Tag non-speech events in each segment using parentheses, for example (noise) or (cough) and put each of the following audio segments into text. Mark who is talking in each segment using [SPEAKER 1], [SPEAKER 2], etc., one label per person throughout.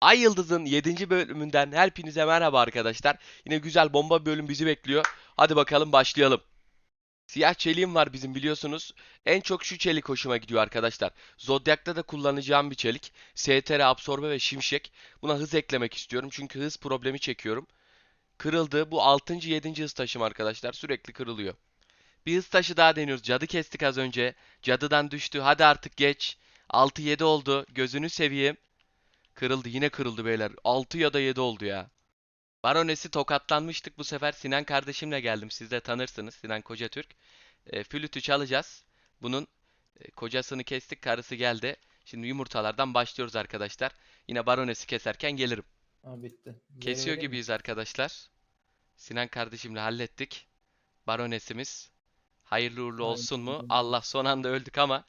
[SPEAKER 1] Ay Yıldız'ın 7. bölümünden hepinize merhaba arkadaşlar. Yine güzel bomba bölüm bizi bekliyor. Hadi bakalım başlayalım. Siyah çeliğim var bizim biliyorsunuz. En çok şu çelik hoşuma gidiyor arkadaşlar. Zodyak'ta da kullanacağım bir çelik. STR, absorbe ve şimşek. Buna hız eklemek istiyorum çünkü hız problemi çekiyorum. Kırıldı. Bu 6. 7. hız taşım arkadaşlar. Sürekli kırılıyor. Bir hız taşı daha deniyoruz. Cadı kestik az önce. Cadıdan düştü. Hadi artık geç. 6-7 oldu. Gözünü seveyim. Kırıldı. Yine kırıldı beyler. 6 ya da 7 oldu ya. Baronesi tokatlanmıştık. Bu sefer Sinan kardeşimle geldim. Siz de tanırsınız. Sinan Kocatürk. E, flütü çalacağız. Bunun e, kocasını kestik. Karısı geldi. Şimdi yumurtalardan başlıyoruz arkadaşlar. Yine baronesi keserken gelirim.
[SPEAKER 2] Aa bitti.
[SPEAKER 1] Kesiyor
[SPEAKER 2] mi?
[SPEAKER 1] gibiyiz arkadaşlar. Sinan kardeşimle hallettik. Baronesimiz. Hayırlı uğurlu olsun mu? Allah son anda öldük ama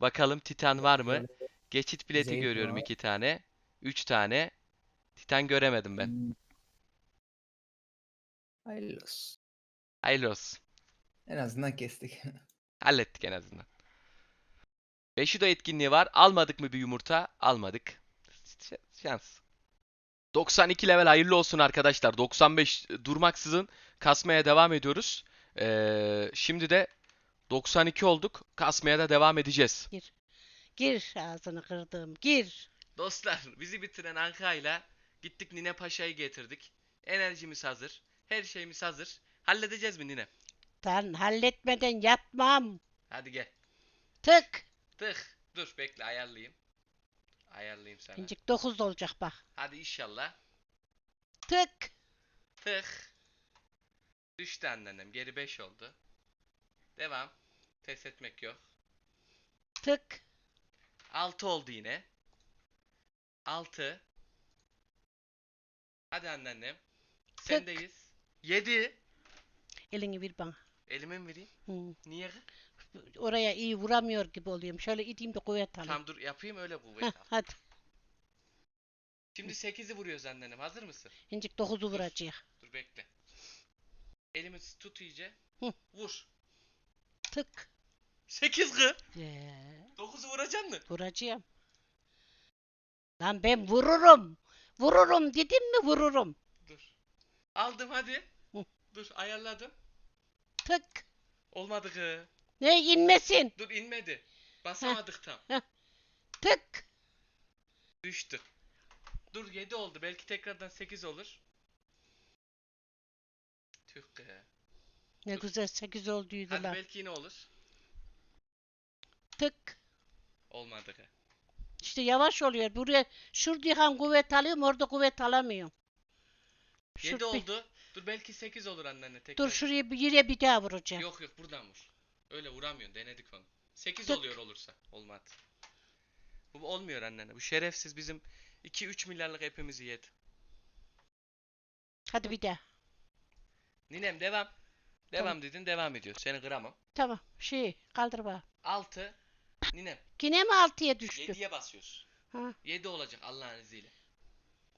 [SPEAKER 1] bakalım Titan var mı? Geçit bileti
[SPEAKER 2] Zeytin
[SPEAKER 1] görüyorum
[SPEAKER 2] var.
[SPEAKER 1] iki tane. Üç tane. Titan göremedim ben.
[SPEAKER 2] Hmm. Hayırlı olsun.
[SPEAKER 1] Hayırlı olsun.
[SPEAKER 2] En azından kestik. (laughs)
[SPEAKER 1] Hallettik en azından. Beşido etkinliği var. Almadık mı bir yumurta? Almadık. Ş- Şans. 92 level hayırlı olsun arkadaşlar. 95 durmaksızın kasmaya devam ediyoruz. Ee, şimdi de 92 olduk. Kasmaya da devam edeceğiz.
[SPEAKER 3] Gir ağzını kırdım. Gir.
[SPEAKER 1] Dostlar bizi bitiren Anka'yla gittik Nine Paşa'yı getirdik. Enerjimiz hazır. Her şeyimiz hazır. Halledeceğiz mi Nine?
[SPEAKER 3] Sen halletmeden yatmam.
[SPEAKER 1] Hadi gel.
[SPEAKER 3] Tık.
[SPEAKER 1] Tık. Dur bekle ayarlayayım. Ayarlayayım sana.
[SPEAKER 3] İncik 9 olacak bak.
[SPEAKER 1] Hadi inşallah.
[SPEAKER 3] Tık.
[SPEAKER 1] Tık. Düştü anneannem. Geri 5 oldu. Devam. Pes etmek yok.
[SPEAKER 3] Tık.
[SPEAKER 1] 6 oldu yine. 6. Hadi anneannem. Sendeyiz. 7.
[SPEAKER 3] Elini bir bana.
[SPEAKER 1] Elime mi vereyim?
[SPEAKER 3] Hı.
[SPEAKER 1] Niye?
[SPEAKER 3] Oraya iyi vuramıyor gibi oluyorum. Şöyle ideyim de kuvvet alayım.
[SPEAKER 1] Tamam dur yapayım öyle kuvvet
[SPEAKER 3] Heh,
[SPEAKER 1] al.
[SPEAKER 3] hadi.
[SPEAKER 1] Şimdi 8'i vuruyoruz anneannem. Hazır mısın?
[SPEAKER 3] İncik 9'u vuracak.
[SPEAKER 1] Dur bekle. Elimi tut iyice.
[SPEAKER 3] Hı.
[SPEAKER 1] Vur.
[SPEAKER 3] Tık.
[SPEAKER 1] 8 kı.
[SPEAKER 3] Ee,
[SPEAKER 1] 9'u vuracaksın mı?
[SPEAKER 3] vuracağım. Lan ben vururum. Vururum dedim mi vururum.
[SPEAKER 1] Dur. Aldım hadi.
[SPEAKER 3] Hı.
[SPEAKER 1] Dur ayarladım.
[SPEAKER 3] Tık.
[SPEAKER 1] Olmadı kı.
[SPEAKER 3] Ne inmesin.
[SPEAKER 1] Dur inmedi. Basamadık tam.
[SPEAKER 3] Tık.
[SPEAKER 1] Düştü. Dur 7 oldu. Belki tekrardan 8 olur. Tüh kı.
[SPEAKER 3] Ne güzel 8 olduydu
[SPEAKER 1] Hadi
[SPEAKER 3] lan.
[SPEAKER 1] belki yine olur.
[SPEAKER 3] Tık.
[SPEAKER 1] Olmadı kı.
[SPEAKER 3] İşte yavaş oluyor. Buraya şuradan kuvvet alıyorum orada kuvvet alamıyorum.
[SPEAKER 1] 7
[SPEAKER 3] Şur- bir-
[SPEAKER 1] oldu. Dur belki 8 olur anneanne tekrar.
[SPEAKER 3] Dur şuraya bir yere bir daha vuracağım.
[SPEAKER 1] Yok yok buradan vur. Öyle vuramıyorsun. Denedik onu. 8
[SPEAKER 3] Tık.
[SPEAKER 1] oluyor olursa. Olmadı. Bu olmuyor anneanne. Bu şerefsiz bizim 2-3 milyarlık hepimizi yedi.
[SPEAKER 3] Hadi bir daha.
[SPEAKER 1] Ninem devam. Devam dedin devam ediyor. Seni kıramam.
[SPEAKER 3] Tamam. Şey kaldır bak.
[SPEAKER 1] 6. Ninem.
[SPEAKER 3] Yine mi altıya düştü?
[SPEAKER 1] 7'ye basıyoruz.
[SPEAKER 3] Ha.
[SPEAKER 1] 7 olacak Allah'ın izniyle.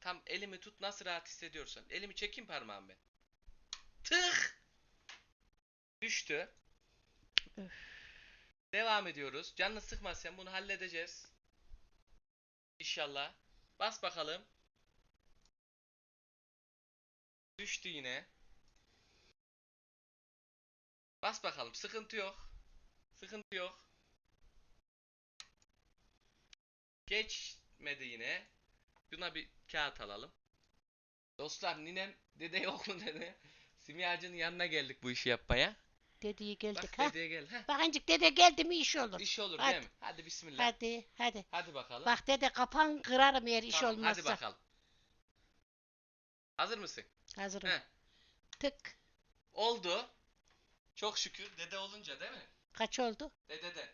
[SPEAKER 1] Tam elimi tut nasıl rahat hissediyorsan. Elimi çekeyim parmağım ben. Tık. Düştü.
[SPEAKER 3] Öf.
[SPEAKER 1] Devam ediyoruz. Canını sıkma sen bunu halledeceğiz. İnşallah. Bas bakalım. Düştü yine. Bas bakalım. Sıkıntı yok. Sıkıntı yok. Geçmedi yine. Buna bir kağıt alalım. Dostlar ninem dede yok mu dede? Simyacının yanına geldik bu işi yapmaya.
[SPEAKER 3] Dediği geldik
[SPEAKER 1] Bak
[SPEAKER 3] ha.
[SPEAKER 1] dedeye gel. Heh.
[SPEAKER 3] Bak incik dede geldi mi iş olur.
[SPEAKER 1] İş olur
[SPEAKER 3] Hadi.
[SPEAKER 1] değil mi? Hadi bismillah. Hadi,
[SPEAKER 3] Hadi hadi.
[SPEAKER 1] bakalım.
[SPEAKER 3] Bak dede kapan kırarım eğer iş
[SPEAKER 1] Tamam,
[SPEAKER 3] olmazsa.
[SPEAKER 1] Hadi bakalım. Hazır mısın?
[SPEAKER 3] Hazırım.
[SPEAKER 1] Heh.
[SPEAKER 3] Tık.
[SPEAKER 1] Oldu. Çok şükür dede olunca değil mi?
[SPEAKER 3] Kaç oldu?
[SPEAKER 1] Dededen.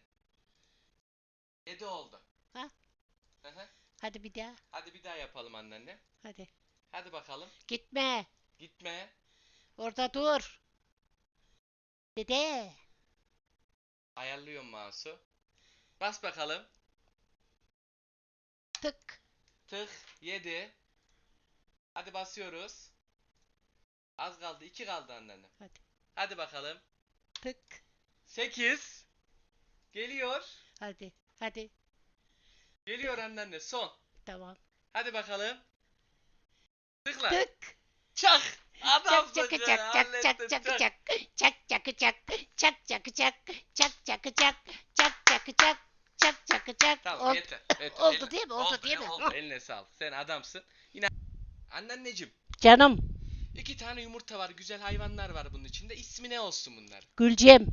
[SPEAKER 1] Dede oldu.
[SPEAKER 3] Ha?
[SPEAKER 1] Hı hı.
[SPEAKER 3] Hadi bir daha.
[SPEAKER 1] Hadi bir daha yapalım anneanne.
[SPEAKER 3] Hadi.
[SPEAKER 1] Hadi bakalım.
[SPEAKER 3] Gitme.
[SPEAKER 1] Gitme.
[SPEAKER 3] Orada dur. Dede.
[SPEAKER 1] Ayarlıyorum mouse'u. Bas bakalım.
[SPEAKER 3] Tık.
[SPEAKER 1] Tık. 7. Hadi basıyoruz. Az kaldı. 2 kaldı anneanne.
[SPEAKER 3] Hadi.
[SPEAKER 1] Hadi bakalım.
[SPEAKER 3] Tık.
[SPEAKER 1] 8. Geliyor.
[SPEAKER 3] Hadi. Hadi.
[SPEAKER 1] Geliyor anneanne. Son.
[SPEAKER 3] Tamam.
[SPEAKER 1] Hadi bakalım. Tıkla.
[SPEAKER 3] Tık.
[SPEAKER 1] Çak. Adamsın
[SPEAKER 3] Çak çak çak çak çak çak
[SPEAKER 1] çak.
[SPEAKER 3] çak çak çak çak çak çak çak çak çak çak çak çak çak çak çak çak çak
[SPEAKER 1] Tamam
[SPEAKER 3] Oldu.
[SPEAKER 1] yeter. yeter.
[SPEAKER 3] Oldu
[SPEAKER 1] Eline-
[SPEAKER 3] değil mi? Oldu değil mi?
[SPEAKER 1] Oldu. Eline sağlık. Sen adamsın. Yine Anneanneciğim.
[SPEAKER 3] Canım
[SPEAKER 1] iki tane yumurta var. Güzel hayvanlar var bunun içinde. İsmi ne olsun bunlar?
[SPEAKER 3] Gülcem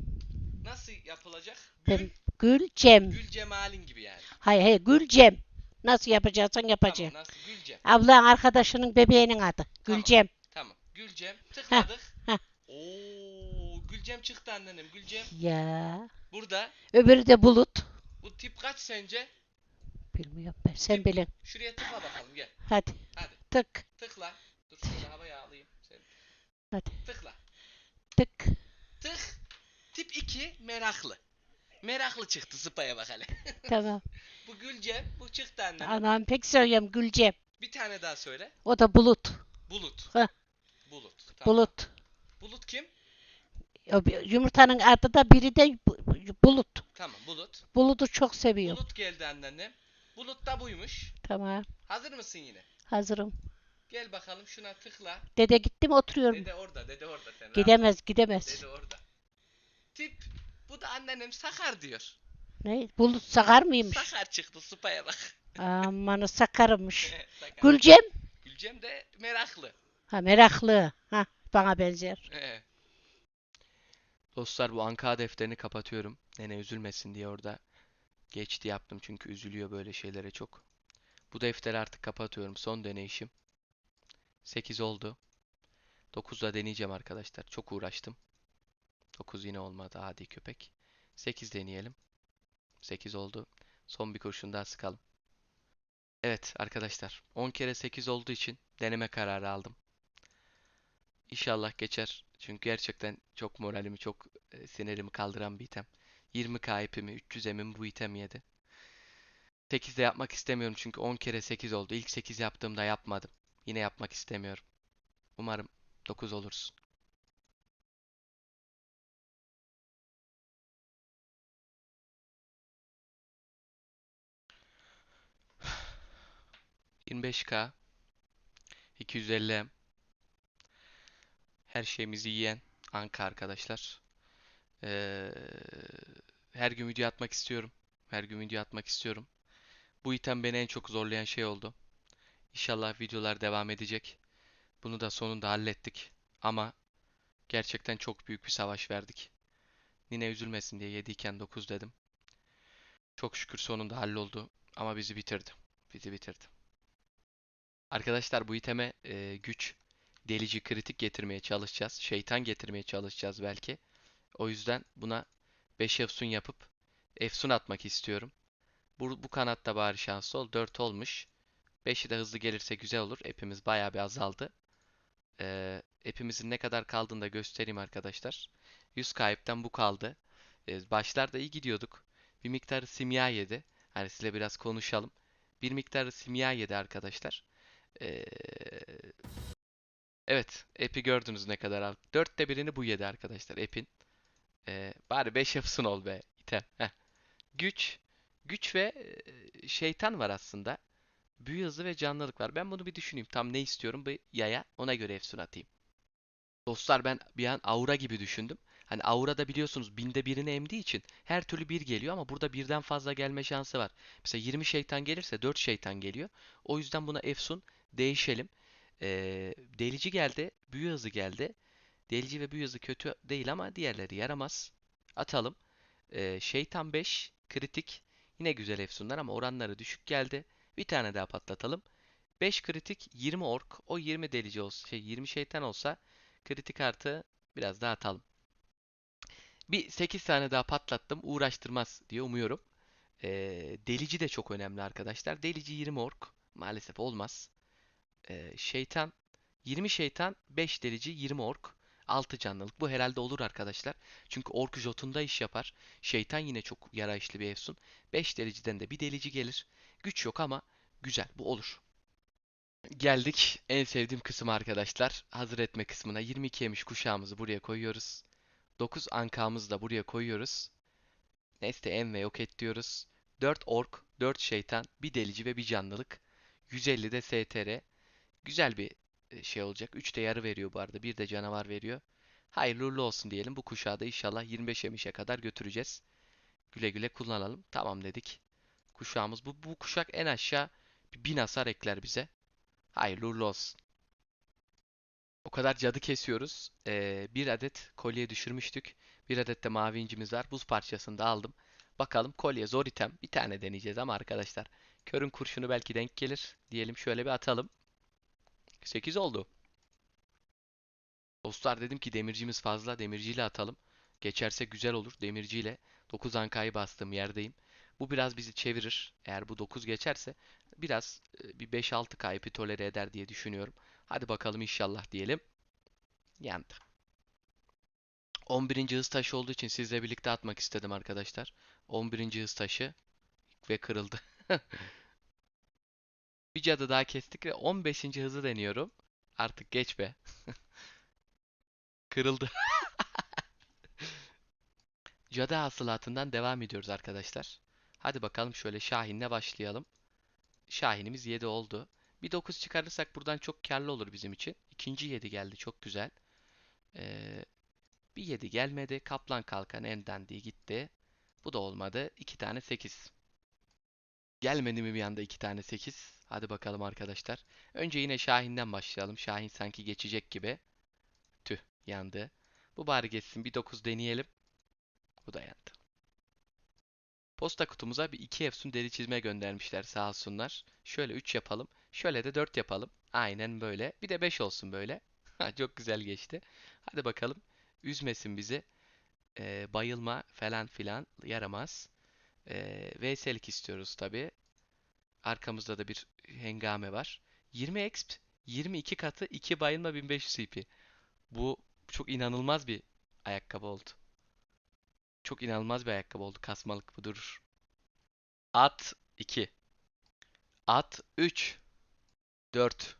[SPEAKER 1] Nasıl yapılacak? Gül,
[SPEAKER 3] Gülcem
[SPEAKER 1] Gül Cemal'in gibi yani.
[SPEAKER 3] hay hay Gülcem nasıl yapacaksan yapacağım
[SPEAKER 1] Tamam nasıl? Gülcem.
[SPEAKER 3] ablan arkadaşının bebeğinin adı. Gülcem
[SPEAKER 1] Tamam. Gülcem. Tıkladık.
[SPEAKER 3] heh.
[SPEAKER 1] Oo, Gülcem çıktı annenim. Gülcem.
[SPEAKER 3] ya
[SPEAKER 1] Burada.
[SPEAKER 3] öbürü de Bulut
[SPEAKER 1] Bu tip kaç sence?
[SPEAKER 3] bilmiyorum ben sen bilin
[SPEAKER 1] Şuraya tıkla bakalım gel.
[SPEAKER 3] hadi
[SPEAKER 1] Hadi.
[SPEAKER 3] tık
[SPEAKER 1] Tıkla. Dur şöyle havaya alayım. Seni.
[SPEAKER 3] hadi
[SPEAKER 1] Tıkla.
[SPEAKER 3] tık
[SPEAKER 1] Tık. Tip 2 meraklı. Meraklı çıktı sıpaya bak hele. (laughs)
[SPEAKER 3] tamam
[SPEAKER 1] Bu Gülcem. Bu çıktı annenim.
[SPEAKER 3] anam pek seviyorum Gülcem
[SPEAKER 1] Bir tane daha söyle.
[SPEAKER 3] o da Bulut
[SPEAKER 1] Bulut.
[SPEAKER 3] Heh.
[SPEAKER 1] Bulut. Tamam.
[SPEAKER 3] Bulut
[SPEAKER 1] Bulut kim?
[SPEAKER 3] o bir- yumurtanın adı da biri de Bu- Bulut
[SPEAKER 1] Tamam Bulut.
[SPEAKER 3] Bulut'u çok seviyorum
[SPEAKER 1] Bulut geldi anneannem. Bulut da buymuş.
[SPEAKER 3] tamam
[SPEAKER 1] Hazır mısın yine?
[SPEAKER 3] hazırım
[SPEAKER 1] Gel bakalım şuna tıkla.
[SPEAKER 3] dede gitti mi oturuyorum
[SPEAKER 1] Dede orada, dede orada sen. rahat
[SPEAKER 3] gidemez gidemez
[SPEAKER 1] Dede orada. Tip bu da anneannem sakar diyor.
[SPEAKER 3] ne Bulut sakar mıymış
[SPEAKER 1] Sakar çıktı sıpaya bak.
[SPEAKER 3] amanı sakarmış (laughs)
[SPEAKER 1] sakar.
[SPEAKER 3] Gülcem
[SPEAKER 1] Gülcem de meraklı.
[SPEAKER 3] ha meraklı ha bana benzer
[SPEAKER 1] Dostlar bu anka defterini kapatıyorum. Nene üzülmesin diye orada geçti yaptım çünkü üzülüyor böyle şeylere çok. Bu defteri artık kapatıyorum. Son deneyişim. 8 oldu. 9'da deneyeceğim arkadaşlar. Çok uğraştım. 9 yine olmadı adi köpek. 8 deneyelim. 8 oldu. Son bir kurşun daha sıkalım. Evet arkadaşlar 10 kere 8 olduğu için deneme kararı aldım. İnşallah geçer. Çünkü gerçekten çok moralimi, çok e, sinirimi kaldıran bir item. 20k ipimi, 300 emimi bu item yedi. 8'de yapmak istemiyorum çünkü 10 kere 8 oldu. İlk 8 yaptığımda yapmadım. Yine yapmak istemiyorum. Umarım 9 olursun. ...25k... ...250M... ...her şeyimizi yiyen... ...Anka arkadaşlar... Ee, her gün video atmak istiyorum. Her gün video atmak istiyorum. Bu item beni en çok zorlayan şey oldu. İnşallah videolar devam edecek. Bunu da sonunda hallettik. Ama gerçekten çok büyük bir savaş verdik. Nine üzülmesin diye 7 iken 9 dedim. Çok şükür sonunda halloldu. Ama bizi bitirdi. Bizi bitirdi. Arkadaşlar bu iteme e, güç, delici, kritik getirmeye çalışacağız. Şeytan getirmeye çalışacağız belki. O yüzden buna 5 efsun yapıp efsun atmak istiyorum. Bu, bu kanatta bari şanslı ol. 4 olmuş. 5'i de hızlı gelirse güzel olur. Epimiz bayağı bir azaldı. Ee, epimizin ne kadar kaldığını da göstereyim arkadaşlar. 100 kayıptan bu kaldı. Ee, başlarda iyi gidiyorduk. Bir miktarı simya yedi. Hani size biraz konuşalım. Bir miktarı simya yedi arkadaşlar. Ee, evet. Epi gördünüz ne kadar aldı. Dörtte birini bu yedi arkadaşlar. Epin. Ee, bari 5 yapsın ol be. İtem. Heh. Güç. Güç ve e, şeytan var aslında. Büyü hızı ve canlılık var. Ben bunu bir düşüneyim. Tam ne istiyorum bu yaya. Ona göre efsun atayım. Dostlar ben bir an aura gibi düşündüm. Hani aura da biliyorsunuz binde birini emdiği için her türlü bir geliyor ama burada birden fazla gelme şansı var. Mesela 20 şeytan gelirse 4 şeytan geliyor. O yüzden buna efsun değişelim. Ee, delici geldi. Büyü hızı geldi. Delici ve büyü hızı kötü değil ama diğerleri yaramaz. Atalım. Ee, şeytan 5. Kritik. Yine güzel efsunlar ama oranları düşük geldi. Bir tane daha patlatalım. 5 kritik 20 ork. O 20 delici olsa şey 20 şeytan olsa kritik artı biraz daha atalım. Bir 8 tane daha patlattım. Uğraştırmaz diye umuyorum. Ee, delici de çok önemli arkadaşlar. Delici 20 ork. Maalesef olmaz. Ee, şeytan 20 şeytan 5 delici 20 ork. 6 canlılık. Bu herhalde olur arkadaşlar. Çünkü ork jotunda iş yapar. Şeytan yine çok yarayışlı bir efsun. 5 deliciden de bir delici gelir. Güç yok ama güzel. Bu olur. Geldik en sevdiğim kısım arkadaşlar. Hazır etme kısmına. 22 yemiş kuşağımızı buraya koyuyoruz. 9 ankamızı da buraya koyuyoruz. Neste en ve yok et diyoruz. 4 ork, 4 şeytan, bir delici ve bir canlılık. 150 de STR. Güzel bir e, şey olacak. 3 de yarı veriyor bu arada. Bir de canavar veriyor. Hayırlı uğurlu olsun diyelim. Bu kuşağı da inşallah 25 emişe kadar götüreceğiz. Güle güle kullanalım. Tamam dedik. Kuşağımız bu. Bu kuşak en aşağı bir 1000 hasar ekler bize. Hayırlı uğurlu olsun. O kadar cadı kesiyoruz. Ee, bir adet kolye düşürmüştük. Bir adet de mavi incimiz var. Buz parçasını da aldım. Bakalım kolye zor item. Bir tane deneyeceğiz ama arkadaşlar. Körün kurşunu belki denk gelir. Diyelim şöyle bir atalım. 8 oldu. Dostlar dedim ki demircimiz fazla. Demirciyle atalım. Geçerse güzel olur. Demirciyle 9 ankayı bastığım yerdeyim. Bu biraz bizi çevirir. Eğer bu 9 geçerse biraz e, bir 5-6 kayıpı tolere eder diye düşünüyorum. Hadi bakalım inşallah diyelim. Yandı. 11. hız taşı olduğu için sizle birlikte atmak istedim arkadaşlar. 11. hız taşı ve kırıldı. (laughs) Bir cadı daha kestik ve 15. hızı deniyorum. Artık geç be. (laughs) Kırıldı. (laughs) Cadı hasılatından devam ediyoruz arkadaşlar. Hadi bakalım şöyle Şahin'le başlayalım. Şahin'imiz 7 oldu. Bir 9 çıkarırsak buradan çok karlı olur bizim için. İkinci 7 geldi çok güzel. Ee, bir 7 gelmedi. Kaplan kalkan en dandiği gitti. Bu da olmadı. 2 tane 8. Gelmedi mi bir anda 2 tane 8? Hadi bakalım arkadaşlar. Önce yine Şahin'den başlayalım. Şahin sanki geçecek gibi. Tüh yandı. Bu bari geçsin. Bir 9 deneyelim. Bu da yandı. Posta kutumuza bir 2 efsun deri çizme göndermişler sağ olsunlar. Şöyle 3 yapalım. Şöyle de 4 yapalım. Aynen böyle. Bir de 5 olsun böyle. (laughs) Çok güzel geçti. Hadi bakalım. Üzmesin bizi. Ee, bayılma falan filan yaramaz. Ee, Veysel'lik istiyoruz tabi. Arkamızda da bir hengame var. 20 exp, 22 katı 2 bayılma 1500 CP. Bu çok inanılmaz bir ayakkabı oldu. Çok inanılmaz bir ayakkabı oldu. Kasmalık bu durur. At 2. At 3. 4.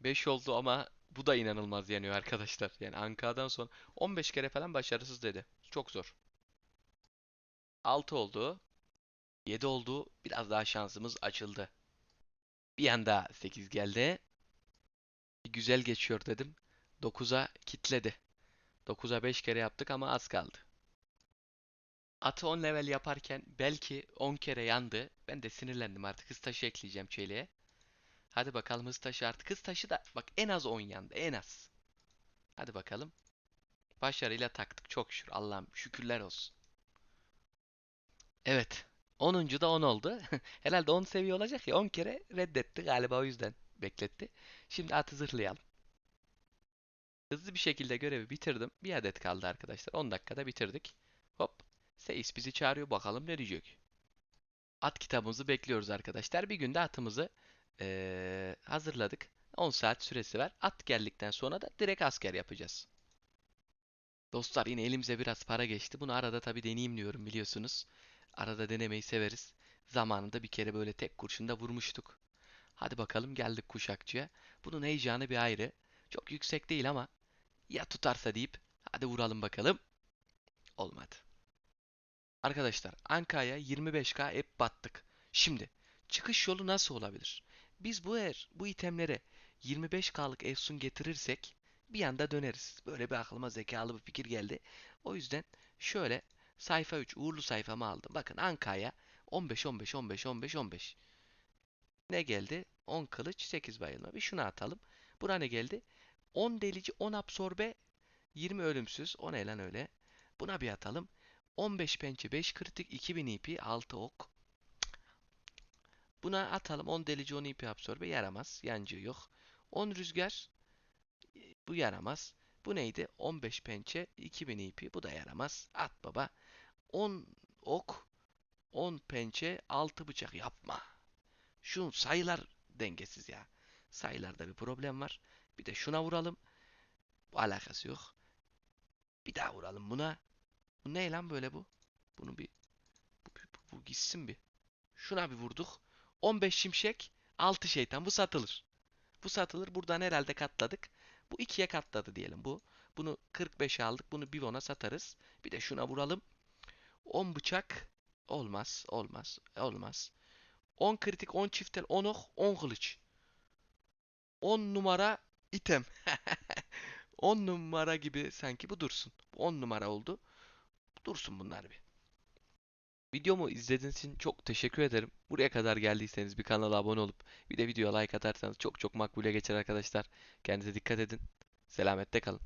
[SPEAKER 1] 5 oldu ama bu da inanılmaz yanıyor arkadaşlar. Yani Anka'dan sonra 15 kere falan başarısız dedi. Çok zor. 6 oldu. 7 oldu. Biraz daha şansımız açıldı. Bir anda 8 geldi. Güzel geçiyor dedim. 9'a kitledi. 9'a 5 kere yaptık ama az kaldı. Atı 10 level yaparken belki 10 kere yandı. Ben de sinirlendim artık. Hız taşı ekleyeceğim çeyleğe. Hadi bakalım hız taşı artık. Hız taşı da bak en az 10 yandı. En az. Hadi bakalım. Başarıyla taktık. Çok şükür. Allah'ım şükürler olsun. Evet. 10. da 10 oldu. (laughs) Herhalde 10 seviye olacak ya 10 kere reddetti galiba o yüzden bekletti. Şimdi atı zırhlayalım. Hızlı bir şekilde görevi bitirdim. Bir adet kaldı arkadaşlar. 10 dakikada bitirdik. Hop. Seyis bizi çağırıyor bakalım ne diyecek. At kitabımızı bekliyoruz arkadaşlar. Bir günde atımızı eee, hazırladık. 10 saat süresi var. At geldikten sonra da direkt asker yapacağız. Dostlar yine elimize biraz para geçti. Bunu arada tabii deneyeyim diyorum biliyorsunuz. Arada denemeyi severiz. Zamanında bir kere böyle tek kurşunda vurmuştuk. Hadi bakalım geldik kuşakçıya. Bunun heyecanı bir ayrı. Çok yüksek değil ama ya tutarsa deyip hadi vuralım bakalım. Olmadı. Arkadaşlar Anka'ya 25k hep battık. Şimdi çıkış yolu nasıl olabilir? Biz bu eğer bu itemlere 25k'lık efsun getirirsek bir anda döneriz. Böyle bir aklıma zekalı bir fikir geldi. O yüzden şöyle sayfa 3 uğurlu sayfamı aldım. Bakın Anka'ya 15 15 15 15 15. Ne geldi? 10 kılıç 8 bayılma. Bir şunu atalım. Buna ne geldi? 10 delici 10 absorbe 20 ölümsüz. O ne öyle? Buna bir atalım. 15 pençe 5 kritik 2000 IP 6 ok. Buna atalım 10 delici 10 IP absorbe yaramaz. Yancı yok. 10 rüzgar bu yaramaz. Bu neydi? 15 pençe 2000 IP bu da yaramaz. At baba. 10 ok 10 pençe 6 bıçak yapma. Şu sayılar dengesiz ya. Sayılarda bir problem var. Bir de şuna vuralım. Bu alakası yok. Bir daha vuralım buna. Bu ne lan böyle bu? Bunu bir bu, bu, bu gitsin bir. Şuna bir vurduk. 15 şimşek, 6 şeytan. Bu satılır. Bu satılır. Buradan herhalde katladık. Bu ikiye katladı diyelim bu. Bunu 45'e aldık. Bunu Bivon'a satarız. Bir de şuna vuralım. 10 bıçak olmaz, olmaz, olmaz. 10 kritik, 10 çiftel, 10 ok, 10 kılıç. 10 numara item. (laughs) 10 numara gibi sanki bu dursun. 10 numara oldu. Dursun bunlar bir. Videomu izlediğiniz için çok teşekkür ederim. Buraya kadar geldiyseniz bir kanala abone olup bir de videoya like atarsanız çok çok makbule geçer arkadaşlar. Kendinize dikkat edin. Selamette kalın.